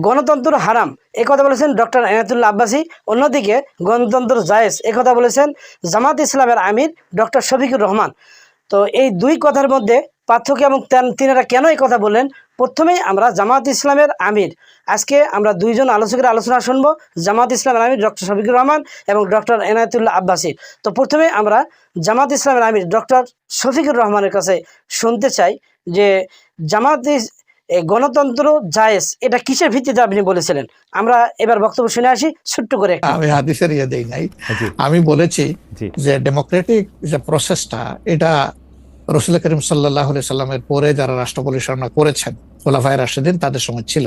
গণতন্ত্র হারাম কথা বলেছেন ডক্টর এনায়তুল্লাহ আব্বাসী। অন্যদিকে গণতন্ত্র জায়েজ কথা বলেছেন জামাত ইসলামের আমির ডক্টর শফিকুর রহমান। তো এই দুই কথার মধ্যে পার্থক্য এবং তেন- তিনারা কেন এই কথা বললেন? প্রথমেই আমরা জামাত ইসলামের আমির। আজকে আমরা দুইজন আলোচকের আলোচনা শুনব, জামাত ইসলামের আমির ডক্টর শফিকুর রহমান এবং ডক্টর এনায়তুল্লাহ আব্বাসী। তো প্রথমে আমরা জামাত ইসলামের আমির ডক্টর শফিকুর রহমানের কাছে শুনতে চাই যে জামাত গণতন্ত্র জায়েজ এটা কিসের ভিত্তিতে আপনি বলেছিলেন? আমরা এবার বক্তব্য শুনে আসি ছোট্ট করে আমি হাদিসের ইয়ে দেই নাই। আমি বলেছি যে ডেমোক্রেটিক যে প্রসেসটা এটা রসুল করিম সাল্লাহ সাল্লামের পরে যারা রাষ্ট্র পরিচালনা করেছেন খোলাফায় রাশেদিন তাদের সময় ছিল।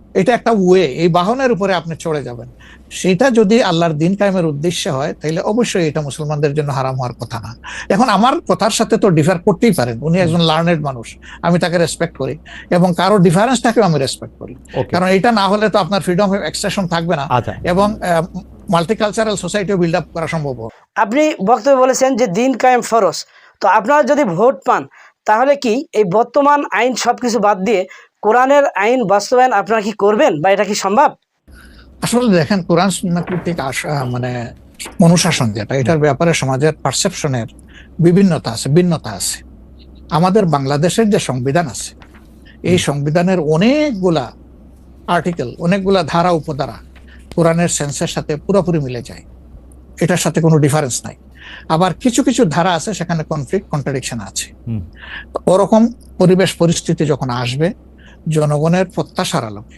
এটা একটা ওয়ে এই বাহনের উপরে আপনি চড়ে যাবেন। সেটা যদি আল্লাহর দিন কায়েমের উদ্দেশ্যে হয় তাহলে অবশ্যই এটা মুসলমানদের জন্য হারাম হওয়ার কথা না। এখন আমার কথার সাথে তো ডিফার করতেই পারেন উনি একজন লার্নেড মানুষ আমি তাকে রেসপেক্ট করি এবং কারও ডিফারেন্সটাকেও আমি রেসপেক্ট করি। ওকে কারণ এটা না হলে তো আপনার ফ্রিডম অফ এক্সপ্রেশন থাকবে না। আচ্ছা। এবং মাল্টিকালচারাল সোসাইটিও বিল্ড আপ করা সম্ভব আপনি বক্তব্য বলেছেন যে দিন কায়েম ফরজ। তো আপনারা যদি ভোট পান তাহলে কি এই বর্তমান আইন সব কিছু বাদ দিয়ে কোরআনের আইন বাস্তবায়ন আপনারা কি করবেন বা এটা কি সম্ভব? আসলে দেখেন কোরআন আশা- মানে অনুশাসন যেটা এটার ব্যাপারে সমাজের পারসেপশনের বিভিন্নতা আছে ভিন্নতা আছে। আমাদের বাংলাদেশের যে সংবিধান আছে এই সংবিধানের অনেকগুলা আর্টিকেল অনেকগুলা ধারা উপধারা কোরআনের সেন্সের সাথে পুরোপুরি মিলে যায়। এটার সাথে কোনো ডিফারেন্স নাই। আবার কিছু কিছু ধারা আছে সেখানে কনফ্লিক্ট কন্ট্রাডিকশন আছে। ওরকম পরিবেশ পরিস্থিতি যখন আসবে জনগণের প্রত্যাশার আলোকে।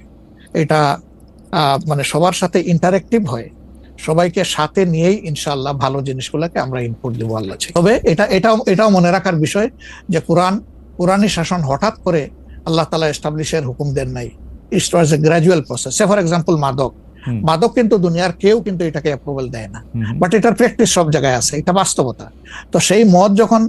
এটা মানে সবার সাথে ইন্টারেক্টিভ হয়। সবাইকে সাথে নিয়েই ইনশাআল্লাহ ভালো জিনিসগুলোকে আমরা ইনপুট দিব আল্লাহ তবে এটা এটাও এটাও মনে রাখার বিষয় যে কোরআন কোরআনী শাসন হঠাৎ করে আল্লাহ তালা এস্টাবলিশের হুকুম দেন নাই। It was a gradual process say for example মাদক। মাদক কিন্তু দুনিয়ার কেউ কিন্তু এটাকে অ্যাপ্রুভাল দেয় না। বাট এটার প্র্যাকটিস সব জায়গায় আছে এটা বাস্তবতা। তো সেই মদ যখন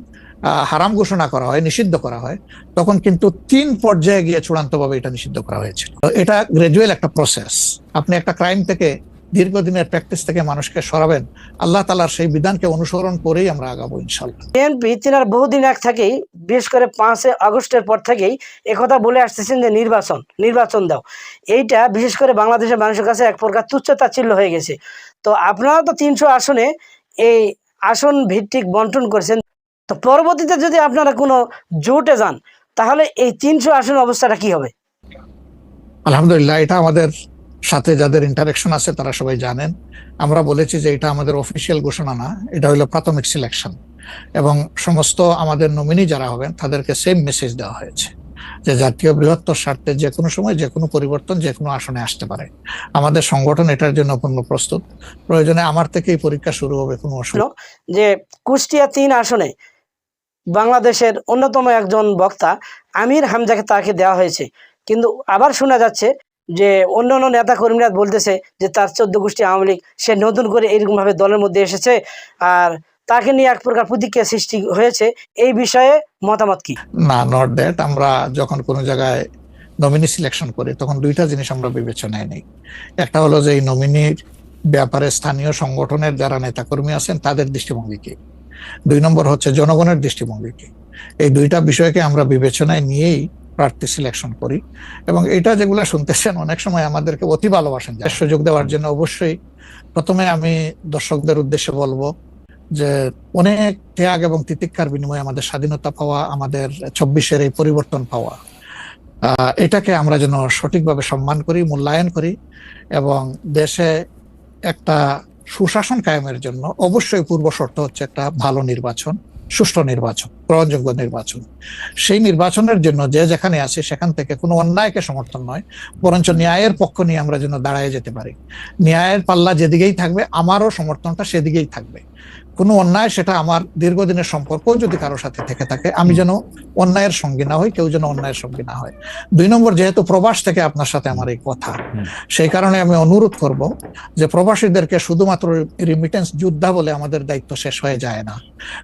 হারাম ঘোষণা করা হয় নিষিদ্ধ করা হয় তখন কিন্তু তিন পর্যায়ে গিয়ে চূড়ান্তভাবে এটা নিষিদ্ধ করা হয়েছিল। এটা গ্রাজুয়াল একটা প্রসেস আপনি একটা ক্রাইম থেকে দীর্ঘদিনের প্র্যাকটিস থেকে মানুষকে সরাবেন আল্লাহ তালার সেই বিধানকে অনুসরণ করেই আমরা আগাবো ইনশাল্লাহ বিএনপি তিনার বহুদিন এক থেকেই বিশেষ করে পাঁচে আগস্টের পর থেকেই একথা বলে আসতেছেন যে নির্বাচন নির্বাচন দাও। এইটা বিশেষ করে বাংলাদেশের মানুষের কাছে এক প্রকার তুচ্ছ তাচ্ছিল্য হয়ে গেছে। তো আপনারা তো তিনশো আসনে এই আসন ভিত্তিক বন্টন করেছেন তো পরবর্তীতে যদি আপনারা কোনো জোটে যান তাহলে এই তিনশো আসন অবস্থাটা কি হবে? আলহামদুলিল্লাহ এটা আমাদের সাথে যাদের ইন্টারাকশন আছে তারা সবাই জানেন। আমরা বলেছি যে এটা আমাদের অফিসিয়াল ঘোষণা না, এটা হলো প্রাথমিক সিলেকশন এবং সমস্ত আমাদের নমিনি যারা হবেন, তাদেরকে সেম মেসেজ দেওয়া হয়েছে যে জাতীয় বৃহত্তর স্বার্থে যে কোনো সময় যে কোনো পরিবর্তন যে কোনো আসনে আসতে পারে। আমাদের সংগঠন এটার জন্য পূর্ণ প্রস্তুত। প্রয়োজনে আমার থেকেই পরীক্ষা শুরু হবে, কোনো অসুবিধা যে কুষ্টিয়া তিন আসনে বাংলাদেশের অন্যতম একজন বক্তা আমির হামজাকে তাকে দেওয়া হয়েছে। কিন্তু আবার শোনা যাচ্ছে যে অন্য অন্য নেতা কর্মীরা বলতেছে যে তার চোদ্দ গোষ্ঠী আওয়ামী লীগ, সে নতুন করে এরকম ভাবে দলের মধ্যে এসেছে আর তাকে নিয়ে এক প্রকার প্রতিক্রিয়া সৃষ্টি হয়েছে। এই বিষয়ে মতামত কি? না নট দ্যাট আমরা যখন কোনো জায়গায় নমিনি সিলেকশন করি, তখন দুইটা জিনিস আমরা বিবেচনায় নেই। একটা হলো যে এই নমিনির ব্যাপারে স্থানীয় সংগঠনের যারা নেতাকর্মী আছেন, তাদের দৃষ্টিভঙ্গি কি? দুই নম্বর হচ্ছে জনগণের দৃষ্টিভঙ্গি কি? এই দুইটা বিষয়কে আমরা বিবেচনায় নিয়েই প্রার্থী সিলেকশন করি। এবং এটা যেগুলো শুনতেছেন, অনেক সময় আমাদেরকে অতি ভালোবাসেন। যার সুযোগ দেওয়ার জন্য অবশ্যই প্রথমে আমি দর্শকদের উদ্দেশ্যে বলব যে অনেক ত্যাগ এবং তিতিক্ষার বিনিময়ে আমাদের স্বাধীনতা পাওয়া, আমাদের চব্বিশের এই পরিবর্তন পাওয়া। এটাকে আমরা যেন সঠিকভাবে সম্মান করি, মূল্যায়ন করি এবং দেশে একটা সুশাসন কায়েমের জন্য অবশ্যই পূর্ব শর্ত হচ্ছে একটা ভালো নির্বাচন। সুষ্ঠু নির্বাচন, গ্রহণযোগ্য নির্বাচন। সেই নির্বাচনের জন্য যে যেখানে আছে সেখান থেকে কোনো অন্যায়কে সমর্থন নয়, বরঞ্চ ন্যায়ের পক্ষ নিয়ে আমরা যেন দাঁড়ায় যেতে পারি। ন্যায়ের পাল্লা যেদিকেই থাকবে, আমারও সমর্থনটা সেদিকেই থাকবে। কোনো অন্যায় সেটা আমার দীর্ঘদিনের সম্পর্ক যদি কারোর সাথে থেকে থাকে আমি যেন অন্যায়ের সঙ্গী না হই কেউ যেন অন্যায়ের সঙ্গী না হয়। দুই নম্বর যেহেতু প্রবাস থেকে আপনার সাথে আমার এই কথা সেই কারণে আমি অনুরোধ করব যে প্রবাসীদেরকে শুধুমাত্র রিমিটেন্স যোদ্ধা বলে আমাদের দায়িত্ব শেষ হয়ে যায় না।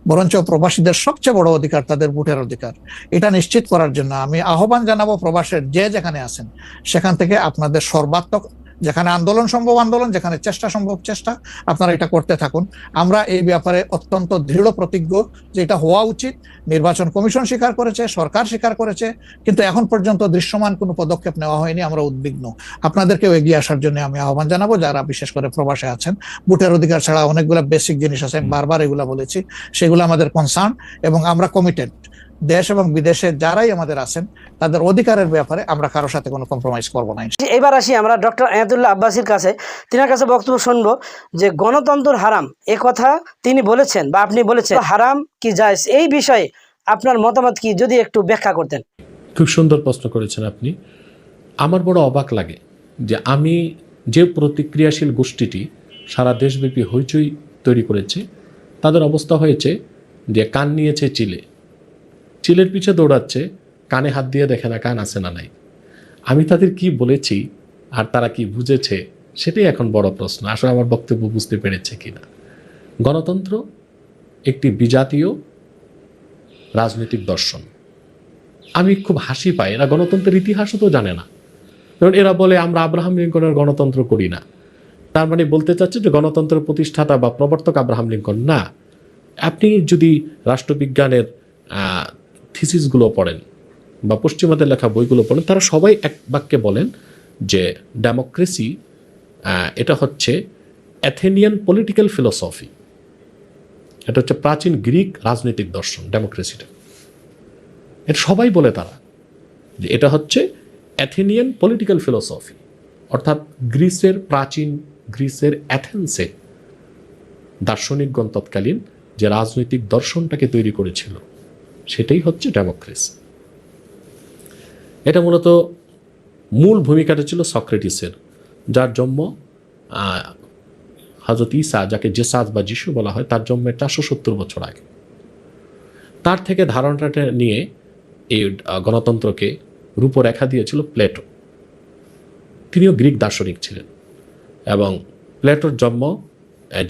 বরঞ্চ প্রবাসীদের সবচেয়ে বড় অধিকার তাদের ভোটের অধিকার। এটা নিশ্চিত করার জন্য আমি আহ্বান জানাব প্রবাসের যে যেখানে আছেন সেখান থেকে আপনাদের সর্বাত্মক যেখানে আন্দোলন সম্ভব, আন্দোলন, যেখানে চেষ্টা সম্ভব, চেষ্টা, আপনারা এটা করতে থাকুন। আমরা এই ব্যাপারে অত্যন্ত দৃঢ় প্রতিজ্ঞ যে এটা হওয়া উচিত। নির্বাচন কমিশন স্বীকার করেছে, সরকার স্বীকার করেছে, কিন্তু এখন পর্যন্ত দৃশ্যমান কোনো পদক্ষেপ নেওয়া হয়নি, আমরা উদ্বিগ্ন। আপনাদেরকেও এগিয়ে আসার জন্য আমি আহ্বান জানাব, যারা বিশেষ করে প্রবাসে আছেন। ভোটের অধিকার ছাড়া অনেকগুলো বেসিক জিনিস আছে, আমি বারবার এগুলা বলেছি। সেগুলো আমাদের কনসার্ন এবং আমরা কমিটেড দেশ এবং বিদেশে যারাই আমাদের আছেন তাদের অধিকারের ব্যাপারে আমরা কারোর সাথে কোনো কম্প্রোমাইজ করব না এবার আসি আমরা ডক্টর আয়াতুল্লাহ আব্বাসির কাছে। তিনার কাছে বক্তব্য শুনব যে গণতন্ত্র হারাম এ কথা তিনি বলেছেন বা আপনি বলেছেন। হারাম কি জায়েজ? এই বিষয়ে আপনার মতামত কি? যদি একটু ব্যাখ্যা করতেন। খুব সুন্দর প্রশ্ন করেছেন আপনি। আমার বড় অবাক লাগে যে আমি যে প্রতিক্রিয়াশীল গোষ্ঠীটি সারা দেশব্যাপী হইচই তৈরি করেছে তাদের অবস্থা হয়েছে যে কান নিয়েছে চিলে। চিলের পিছে দৌড়াচ্ছে, কানে হাত দিয়ে দেখে না কান আছে না নাই। আমি তাদের কি বলেছি আর তারা কি বুঝেছে, সেটাই এখন বড় প্রশ্ন। আসলে আমার বক্তব্য বুঝতে পেরেছে কিনা গণতন্ত্র একটি বিজাতীয় রাজনৈতিক দর্শন। আমি খুব হাসি পাই। এরা গণতন্ত্রের ইতিহাসও তো জানে না। কারণ এরা বলে, আমরা আব্রাহাম লিঙ্কনের গণতন্ত্র করি না। তার মানে বলতে চাচ্ছে যে গণতন্ত্রের প্রতিষ্ঠাতা বা প্রবর্তক আব্রাহাম লিঙ্কন না। আপনি যদি রাষ্ট্রবিজ্ঞানের থিসিসগুলো পড়েন বা পশ্চিমাদের লেখা বইগুলো পড়েন, তারা সবাই এক বাক্যে বলেন যে ডেমোক্রেসি এটা হচ্ছে অ্যাথেনিয়ান পলিটিক্যাল ফিলোসফি এটা হচ্ছে প্রাচীন গ্রিক রাজনৈতিক দর্শন ডেমোক্রেসিটা এটা সবাই বলে তারা যে এটা হচ্ছে অ্যাথেনিয়ান পলিটিক্যাল ফিলোসফি অর্থাৎ গ্রিসের প্রাচীন, গ্রিসের অ্যাথেন্সে দার্শনিকগণ তৎকালীন যে রাজনৈতিক দর্শনটাকে তৈরি করেছিল। সেটাই হচ্ছে ডেমোক্রেসি। এটা মূলত মূল ভূমিকাটা ছিল সক্রেটিসের, যার জন্ম হজরত ইসা যাকে জেসাজ বা যিশু বলা হয়, তার জন্মের চারশো সত্তর বছর আগে। তার থেকে ধারণাটা নিয়ে এই গণতন্ত্রকে রূপরেখা দিয়েছিল প্লেটো। তিনিও গ্রিক দার্শনিক ছিলেন এবং প্লেটোর জন্ম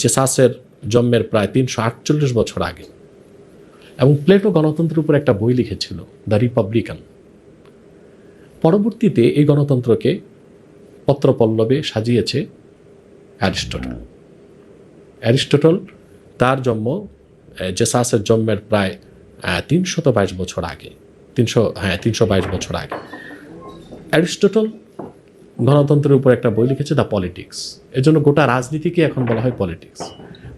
জেসাসের জন্মের প্রায় তিনশো আটচল্লিশ বছর আগে। এবং প্লেটো গণতন্ত্রের উপর একটা বই লিখেছিল, দ্য রিপাবলিকান। পরবর্তীতে এই গণতন্ত্রকে পত্রপল্লবে সাজিয়েছে অ্যারিস্টটল। অ্যারিস্টটল তার জন্ম জেসাসের জন্মের প্রায় তিনশত বাইশ বছর আগে, তিনশো হ্যাঁ তিনশো বাইশ বছর আগে। অ্যারিস্টটল গণতন্ত্রের উপর একটা বই লিখেছে, দ্য পলিটিক্স। এর জন্য গোটা রাজনীতিকে এখন বলা হয় পলিটিক্স।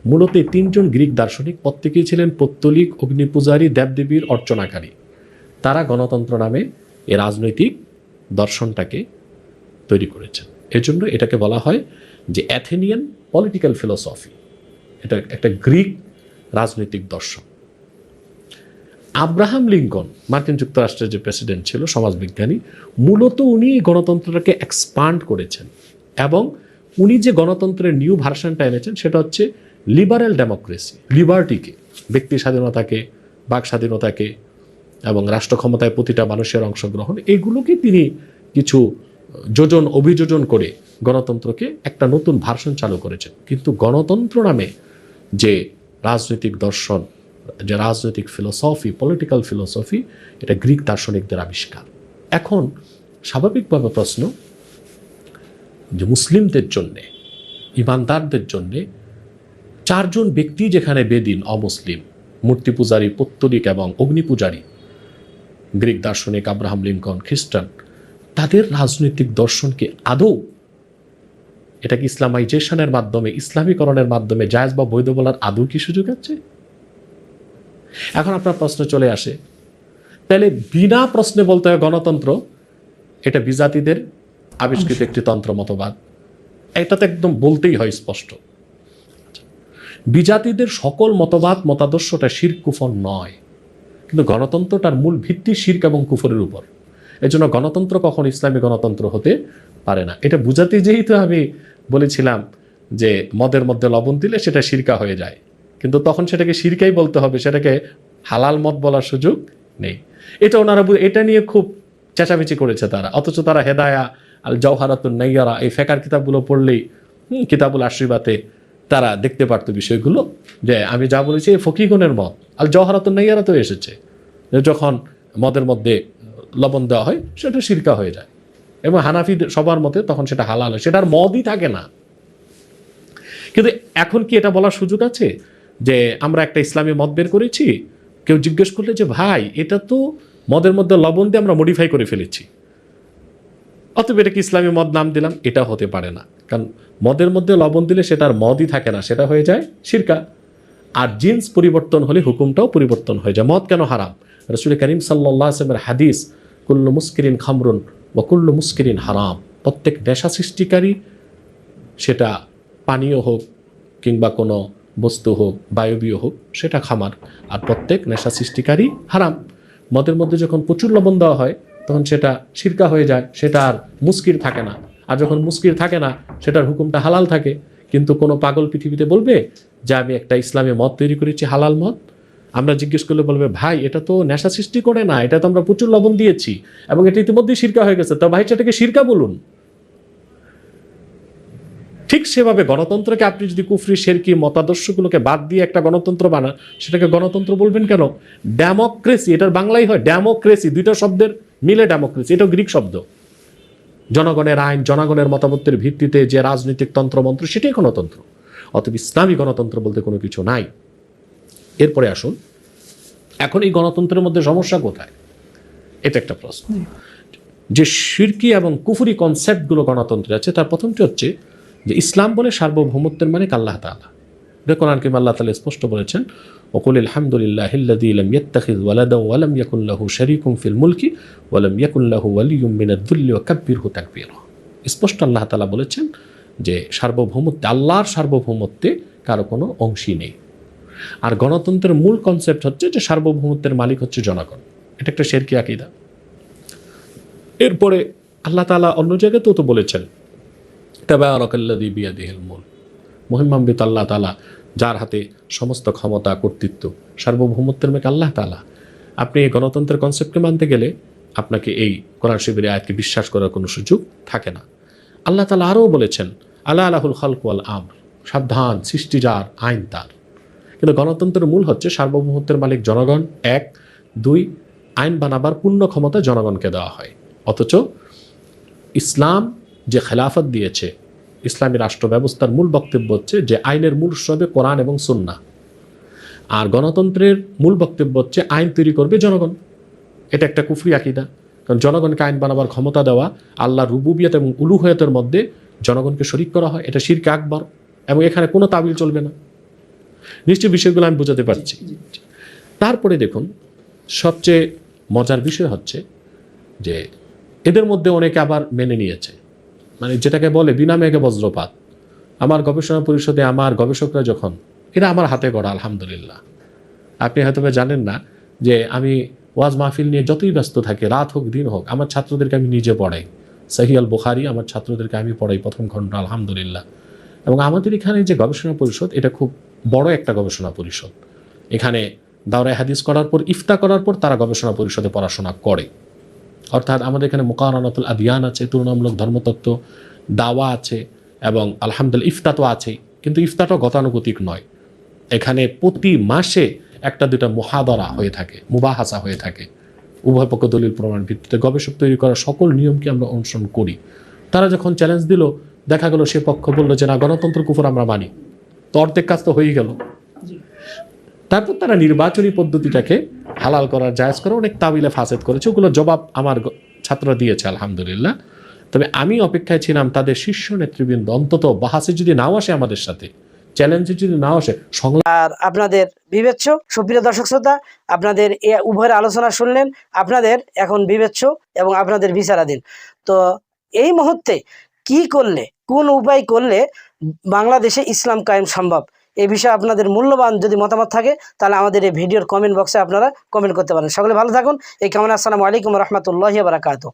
মূলত এই তিনজন গ্রিক দার্শনিক প্রত্যেকেই ছিলেন পত্তলিক, অগ্নিপূজারী, দেবদেবীর অর্চনাকারী। তারা গণতন্ত্র নামে এ রাজনৈতিক দর্শনটাকে তৈরি করেছেন। এজন্য এটাকে বলা হয় যে অ্যাথেনিয়ান পলিটিক্যাল ফিলোসফি এটা একটা গ্রিক রাজনৈতিক দর্শন। আব্রাহাম লিঙ্কন, মার্কিন যুক্তরাষ্ট্রের যে প্রেসিডেন্ট ছিল, সমাজবিজ্ঞানী, মূলত উনি গণতন্ত্রটাকে এক্সপান্ড করেছেন এবং উনি যে গণতন্ত্রের নিউ ভার্সনটা এনেছেন, সেটা হচ্ছে লিবারেল ডেমোক্রেসি, লিবার্টিকে, ব্যক্তি স্বাধীনতাকে, বাক স্বাধীনতাকে এবং রাষ্ট্র ক্ষমতায় প্রতিটা মানুষের অংশগ্রহণ, এগুলোকে তিনি কিছু যোজন, অভিযোজন করে গণতন্ত্রকে একটা নতুন ভার্সন চালু করেছেন। কিন্তু গণতন্ত্র নামে যে রাজনৈতিক দর্শন, যে রাজনৈতিক ফিলোসফি পলিটিক্যাল ফিলোসফি এটা গ্রিক দার্শনিকদের আবিষ্কার। এখন স্বাভাবিকভাবে প্রশ্ন যে মুসলিমদের জন্যে, ইমানদারদের জন্যে চারজন ব্যক্তি যেখানে বেদিন অমুসলিম, মূর্তি পূজারী, পত্তলিক এবং অগ্নি পূজারী। গ্রিক দার্শনিক আব্রাহাম লিঙ্কন খ্রিস্টান, তাদের রাজনৈতিক দর্শনকে আদৌ এটা কি ইসলামাইজেশনের মাধ্যমে, ইসলামীকরণের মাধ্যমে জায়জ বা বৈধ বলার আদৌ কি সুযোগ আছে? এখন আপনার প্রশ্ন চলে আসে, তাহলে বিনা প্রশ্নে বলতে হয় গণতন্ত্র, এটা বিজাতিদের আবিষ্কৃত একটি তন্ত্র মতবাদ। এটা তো একদম বলতেই হয় স্পষ্ট। বিজাতিদের সকল মতবাদ, মতাদর্শটা শির কুফর নয়। কিন্তু গণতন্ত্রটার মূল ভিত্তি শির্ক এবং কুফরের উপর। এজন্য গণতন্ত্র কখন ইসলামী গণতন্ত্র হতে পারে না। এটা বুঝাতে যেই তো আমি বলেছিলাম যে মদের মধ্যে লবণ দিলে সেটা শিরকা হয়ে যায়। কিন্তু তখন সেটাকে শিরকাই বলতে হবে, সেটাকে হালাল মত বলার সুযোগ নেই। এটা ওনারা এটা নিয়ে খুব চেঁচামেচি করেছে তারা। অথচ তারা হেদায়া আল জওহারাতুন নাইয়ারা এই ফেকার কিতাবগুলো পড়লেই কিতাবুল আশরিবাতে তারা দেখতে পারতো বিষয়গুলো যে আমি যা বলেছি এই ফকিগুনের মত। আল জওহারাতুন নাইয়ারা তো এসেছে যখন মদের মধ্যে লবণ দেওয়া হয়, সেটা শিরকা হয়ে যায়। এবং হানাফি সবার মতে তখন সেটা হালাল হয়। সেটার মদই থাকে না। কিন্তু এখন কি এটা বলার সুযোগ আছে? যে আমরা একটা ইসলামী মদ বের করেছি, কেউ জিজ্ঞেস করলে যে, ভাই, এটা তো মদের মধ্যে লবণ দিয়ে আমরা মডিফাই করে ফেলেছি। অতএব এটা কি ইসলামী মদ নাম দিলাম, এটা হতে পারে না। কারণ মদের মধ্যে লবণ দিলে সেটার মদই থাকে না, সেটা হয়ে যায় সিরকা। আর জিন্স পরিবর্তন হলে হুকুমটাও পরিবর্তন হয়ে যায়। মদ কেন হারাম? রসুল করিম সাল্লাহ আসলামের হাদিস, কুল্লু মুস্কিরিন খামরুন বা কুল্লু মুস্কিরিন হারাম। প্রত্যেক নেশা সৃষ্টিকারী সেটা পানীয় হোক কিংবা কোনো বস্তু হোক, বায়বীয় হোক, সেটা খামার। আর প্রত্যেক নেশা সৃষ্টিকারী হারাম। মদের মধ্যে যখন প্রচুর লবণ দেওয়া হয় তখন সেটা শিরকা হয়ে যায়, সেটা আর মুস্কির থাকে না। আর যখন মুস্কির থাকে না, সেটার হুকুমটা হালাল থাকে। কিন্তু কোনো পাগল পৃথিবীতে বলবে যে, আমি একটা ইসলামী মদ তৈরি করেছি, হালাল মদ আমরা জিজ্ঞেস করলে বলবে, ভাই, এটা তো নেশা সৃষ্টি করে না, এটা তো আমরা প্রচুর লবণ দিয়েছি এবং এটা ইতিমধ্যেই শিরকা হয়ে গেছে। তো ভাই, সেটাকে শিরকা বলুন। ঠিক সেভাবে গণতন্ত্রকে আপনি যদি কুফরি, শেরকি, মতাদর্শগুলোকে বাদ দিয়ে একটা গণতন্ত্র বানান, সেটাকে গণতন্ত্র বলবেন কেন? ডেমোক্রেসি, এটার বাংলাই হয় ডেমোক্রেসি, দুইটা শব্দের মিলে ডেমোক্রেসি, এটাও গ্রিক শব্দ। জনগণের আইন, জনগণের মতামতের ভিত্তিতে যে রাজনৈতিক তন্ত্রমন্ত্র, সেটাই গণতন্ত্র। অথবা ইসলামী গণতন্ত্র বলতে কোনো কিছু নাই। এরপরে আসুন, এখন এই গণতন্ত্রের মধ্যে সমস্যা কোথায়? এটা একটা প্রশ্ন। যে শিরকি এবং কুফুরি কনসেপ্টগুলো গণতন্ত্রে আছে, তার প্রথমটি হচ্ছে যে ইসলাম বলে সার্বভৌমত্বের মানে আল্লাহ তাআলা। এটা কোরআন কিম আল্লাহ তালা স্পষ্ট বলেছেন, ওকুল আলহামদুলিল্লাহ ইল্লাদি ইয়াত্তাখিজ ওয়ালাদা ওয়ালাম ইয়াকুল্লাহু শারিকুম ফিল মুলকি ওয়ালাম ইয়াকুল্লাহু ওয়ালিউম মিনাদ্দুল্লি ও কাব্বিরহু তাকবির। স্পষ্ট আল্লাহ তালা বলেছেন যে সার্বভৌমত্বে, আল্লাহর সার্বভৌমত্বে কারও কোনো অংশই নেই। আর গণতন্ত্রের মূল কনসেপ্ট হচ্ছে যে সার্বভৌমত্বের মালিক হচ্ছে জনগণ। এটা একটা শেরকি আকিদা। এরপরে আল্লাহ তালা অন্য জায়গাতেও তো বলেছেন তবে আর বিয়া দিহিল মূল মহিমান্বিত আল্লাহ তালা যার হাতে সমস্ত ক্ষমতা, কর্তৃত্ব, সার্বভৌমত্বের মেক আল্লাহ তাআলা। আপনি এই গণতন্ত্রের কনসেপ্টকে মানতে গেলে আপনাকে এই কোরআন শিবিরে আয়াতকে বিশ্বাস করার কোনো সুযোগ থাকে না। আল্লাহ তালা আরও বলেছেন আল্লাহ আলাহুল খালক ওয়াল আমর সাবধান সৃষ্টি যার আইন তার কিন্তু গণতন্ত্রের মূল হচ্ছে সার্বভৌমত্বের মালিক জনগণ। এক, দুই, আইন বানাবার পূর্ণ ক্ষমতা জনগণকে দেওয়া হয়। অথচ ইসলাম যে খেলাফত দিয়েছে ইসলামী রাষ্ট্র ব্যবস্থার মূল বক্তব্য হচ্ছে যে আইনের মূল উৎস হবে কোরআন এবং সুন্না আর গণতন্ত্রের মূল বক্তব্য হচ্ছে আইন তৈরি করবে জনগণ। এটা একটা কুফরি আকিদা। কারণ জনগণকে আইন বানাবার ক্ষমতা দেওয়া আল্লাহ রুবুবিয়ত এবং উলুহয়তের মধ্যে জনগণকে শরিক করা হয় এটা শিরকে আকবর। এবং এখানে কোনো তাবিল চলবে না। নিশ্চয়ই বিষয়গুলো আমি বোঝাতে পারছি। তারপরে দেখুন সবচেয়ে মজার বিষয় হচ্ছে যে এদের মধ্যে অনেকে আবার মেনে নিয়েছে। মানে যেটাকে বলে বিনা মেঘে বজ্রপাত। আমার গবেষণা পরিষদে আমার গবেষকরা যখন, এটা আমার হাতে গড়া, আলহামদুলিল্লাহ। আপনি হয়তো জানেন না যে আমি ওয়াজ মাহফিল নিয়ে যতই ব্যস্ত থাকি, রাত হোক, দিন হোক, আমার ছাত্রদেরকে আমি নিজে পড়াই। সাহি আল বুখারি, আমার ছাত্রদেরকে আমি পড়াই প্রথম খণ্ড আলহামদুলিল্লাহ। এবং আমাদের এখানে যে গবেষণা পরিষদ, এটা খুব বড় একটা গবেষণা পরিষদ। এখানে দাওরায় হাদিস করার পর, ইফতা করার পর তারা গবেষণা পরিষদে পড়াশোনা করে। অর্থাৎ আমাদের এখানে মোকারণাতুল আদিয়ান আছে, তুলনামূলক ধর্মতত্ত্ব, দাওয়া আছে এবং আলহামদুলিল্লাহ ইফতা তো আছেই কিন্তু ইফতাটাও গতানুগতিক নয়। এখানে প্রতি মাসে একটা দুটা মহাদরা হয়ে থাকে, মুবাহাসা হয়ে থাকে। উভয় পক্ষ দলিল প্রমাণ ভিত্তিতে গবেষক তৈরি করার সকল নিয়মকে আমরা অনুসরণ করি। তারা যখন চ্যালেঞ্জ দিল, দেখা গেল সে পক্ষ বলল যে না, গণতন্ত্র কুফর আমরা মানি। তো অর্ধেক কাজ তো হয়েই গেল। তারপর তারা নির্বাচনী পদ্ধতিটাকে হালাল করার জায়জ করে অনেক তাবিলে ফাসেদ করেছে। ওগুলো জবাব আমার ছাত্ররা দিয়েছে, আলহামদুলিল্লাহ। তবে আমি অপেক্ষায় ছিলাম তাদের শীর্ষ নেতৃবৃন্দ, অন্তত বাহাসে যদি নাও আসে আমাদের সাথে চ্যালেঞ্জে যদি নাও আসে, সংলাপ আর আপনাদের বিবেচ্য, সুপ্রিয় দর্শক শ্রোতা, আপনাদের এ উভয়ের আলোচনা শুনলেন, আপনাদের এখন বিবেচ্য এবং আপনাদের বিচারাধীন। তো এই মুহূর্তে কি করলে, কোন উপায় করলে বাংলাদেশে ইসলাম কায়েম সম্ভব? এই বিষয়ে আপনাদের মূল্যবান যদি মতামত থাকে, তাহলে আমাদের এই ভিডিওর কমেন্ট বক্সে আপনারা কমেন্ট করতে পারেন। সকলে ভালো থাকুন। এই কামনা? আসসালামু আলাইকুম রহমতুল্লাহ বারাকাতু